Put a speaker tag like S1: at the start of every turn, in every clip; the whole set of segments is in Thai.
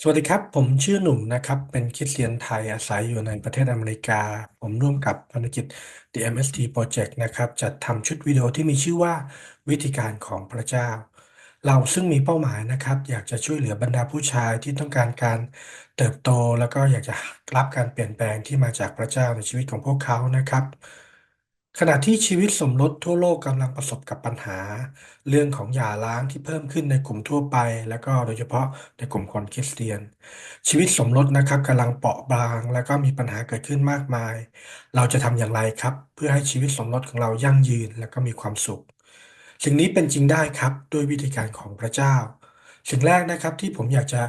S1: สวัสดีครับ ผมชื่อหนุ่มนะครับ เป็นคริสเตียนไทยอาศัยอยู่ในประเทศอเมริกา ผมร่วมกับภารกิจ The MST Project นะครับ จัดทำชุดวิดีโอที่มีชื่อว่าวิธีการของพระเจ้า เราซึ่งมีเป้าหมายนะครับ อยากจะช่วยเหลือบรรดาผู้ชายที่ต้องการการเติบโต แล้วก็อยากจะรับการเปลี่ยนแปลงที่มาจากพระเจ้าในชีวิตของพวกเขานะครับ ขณะที่ชีวิตสมรสทั่วโลกกำลังประสบกับปัญหา เรื่องของหย่าร้างที่เพิ่มขึ้นในกลุ่มทั่วไป แล้วก็โดยเฉพาะในกลุ่มคนคริสเตียน ชีวิตสมรสนะครับกำลังเปราะบาง แล้วก็มีปัญหาเกิดขึ้นมากมาย เราจะทำอย่างไรครับ เพื่อให้ชีวิตสมรสของเรายั่งยืนและก็มีความสุข สิ่งนี้เป็นจริงได้ครับด้วยวิธีการของพระเจ้า สิ่งแรกนะครับที่ผมอยากจะ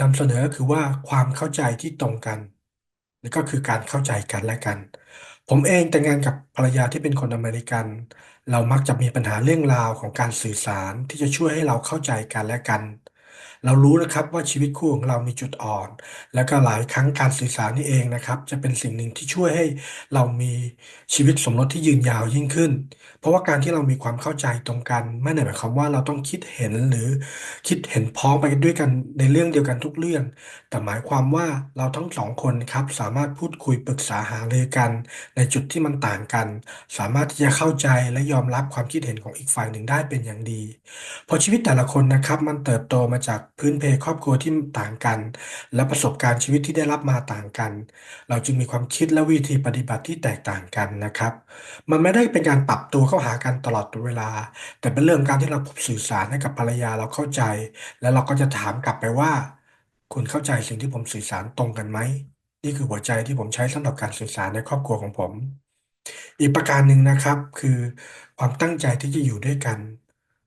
S1: นำเสนอคือว่าความเข้าใจที่ตรงกันและก็คือการเข้าใจกันและกัน ผมเองแต่งงานกับภรรยาที่เป็นคนอเมริกัน เรามักจะมีปัญหาเรื่องราวของการสื่อสารที่จะช่วยให้เราเข้าใจกันและกัน เรารู้นะครับว่าชีวิตคู่ของเรามีจุดอ่อน แล้วก็หลายครั้งการสื่อสารนี่เองนะครับ จะเป็นสิ่งหนึ่งที่ช่วยให้เรามีชีวิตสมรสที่ยืนยาวยิ่งขึ้น เพราะว่าการที่เรามีความเข้าใจตรงกันไม่ได้หมายความว่าเราต้องคิดเห็นหรือคิดเห็นพ้องไปด้วยกันในเรื่องเดียวกันทุกเรื่อง แต่หมายความว่าเราทั้งสองคนครับสามารถพูดคุยปรึกษาหารือกัน ในจุดที่มันต่างกัน สามารถที่จะเข้าใจและยอมรับความคิดเห็นของอีกฝ่ายหนึ่งได้เป็นอย่างดีเพราะชีวิตแต่ละคนนะครับมันเติบโตมาจากพื้นเพครอบครัวที่ต่างกัน และประสบการณ์ชีวิตที่ได้รับมาต่างกัน เราจึงมีความคิดและวิธีปฏิบัติที่แตกต่างกันนะครับ มันไม่ได้เป็นการปรับตัวเข้าหากันตลอดเวลา แต่เป็นเรื่องการที่เราสื่อสารให้กับภรรยาเราเข้าใจ แล้วเราก็จะถามกลับไปว่า คุณเข้าใจสิ่งที่ผมสื่อสารตรงกันไหมนี่คือหัวใจที่ผมใช้สำหรับการสื่อสารในครอบครัวของผม อีกประการหนึ่งนะครับคือความตั้งใจที่จะอยู่ด้วยกัน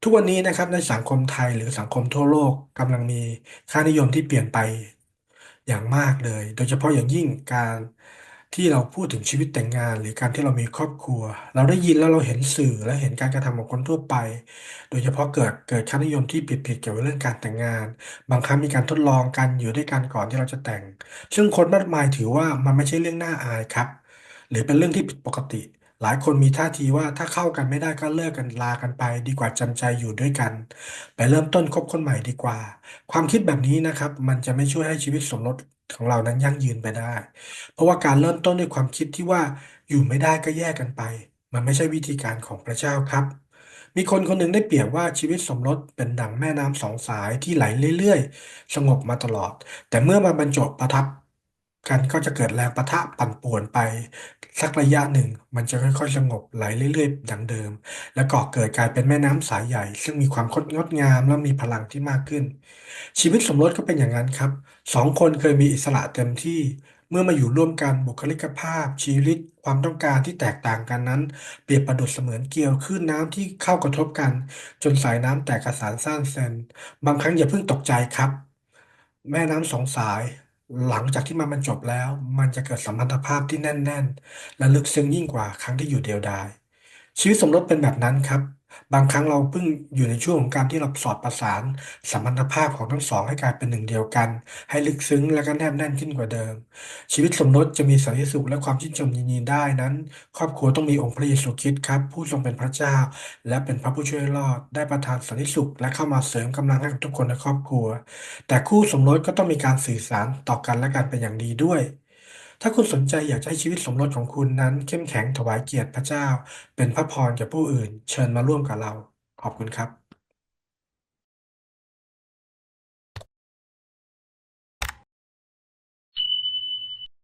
S1: ทุกวันนี้นะครับในสังคมไทยหรือสังคมทั่วโลกกำลังมีค่านิยมที่เปลี่ยนไปอย่างมากเลย โดยเฉพาะอย่างยิ่งการที่เราพูดถึงชีวิตแต่งงาน หรือการที่เรามีครอบครัว เราได้ยินแล้วเราเห็นสื่อและเห็นการกระทำของคนทั่วไป โดยเฉพาะเกิดเกิดค่านิยมที่ผิดๆเกี่ยวกับเรื่องการแต่งงาน บางครั้งมีการทดลองกันอยู่ด้วยกันก่อนที่เราจะแต่ง ซึ่งคนมากมายถือว่ามันไม่ใช่เรื่องน่าอายครับ หรือเป็นเรื่องที่ผิดปกติ หลายคนมีท่าทีว่าถ้าเข้ากันไม่ได้ก็เลิกกันลากันไป ดีกว่าจำใจอยู่ด้วยกัน ไปเริ่มต้นคบคนใหม่ดีกว่า ความคิดแบบนี้นะครับ มันจะไม่ช่วยให้ชีวิตสมรสของเรานั้นยั่งยืนไปได้ เพราะว่าการเริ่มต้นด้วยความคิดที่ว่าอยู่ไม่ได้ก็แยกกันไป มันไม่ใช่วิธีการของพระเจ้าครับ มีคนคนหนึ่งได้เปรียบว่าชีวิตสมรสเป็นดั่งแม่น้ำสองสายที่ไหลเรื่อยๆ สงบมาตลอด แต่เมื่อมาบรรจบประทับ กันก็จะเกิดแรงปะทะปั่นป่วนไปสักระยะหนึ่ง มันจะค่อยๆ สงบไหลเรื่อยๆดังเดิม แล้วก่อเกิดกลายเป็นแม่น้ำสายใหญ่ ซึ่งมีความงดงามและมีพลังที่มากขึ้น ชีวิตสมรสก็เป็นอย่างนั้นครับสองคนเคยมีอิสระเต็มที่ เมื่อมาอยู่ร่วมกันบุคลิกภาพ ชีวิต ความต้องการที่แตกต่างกันนั้น เปรียบประดุจเสมือนเกลียวคลื่นน้ำที่เข้ากระทบกัน จนสายน้ำแตกกระสานซ่านเซนบางครั้งอย่าเพิ่งตกใจครับ แม่น้ำสองสาย หลังจากที่มันมันจบแล้ว มันจะเกิดสัมพันธภาพที่แน่นๆและลึกซึ้งยิ่งกว่าครั้งที่อยู่เดียวดาย ชีวิตสมรสเป็นแบบนั้นครับ บางครั้งเราเพิ่งอยู่ในช่วงของการที่เราสอดประสานสัมพันธภาพของทั้งสองให้กลายเป็นหนึ่งเดียวกัน ให้ลึกซึ้งและก็แนบแน่นขึ้นกว่าเดิม ชีวิตสมรสจะมีสันติสุขและความชื่นชมยินดีได้นั้น ครอบครัวต้องมีองค์พระเยซูคริสต์ครับผู้ทรงเป็นพระเจ้า และเป็นพระผู้ช่วยรอด ได้ประทานสันติสุข และเข้ามาเสริมกำลังให้กับทุกคนในครอบครัว แต่คู่สมรสก็ต้องมีการสื่อสารต่อกันและกันเป็นอย่างดีด้วย ถ้าคุณสนใจอยากจะให้ชีวิตสมรสของคุณนั้น เข้มแข็งถวายเกียรติพระเจ้า เป็นพระพรแก่ผู้อื่น เชิญมาร่วมกับเรา ขอบคุณครับ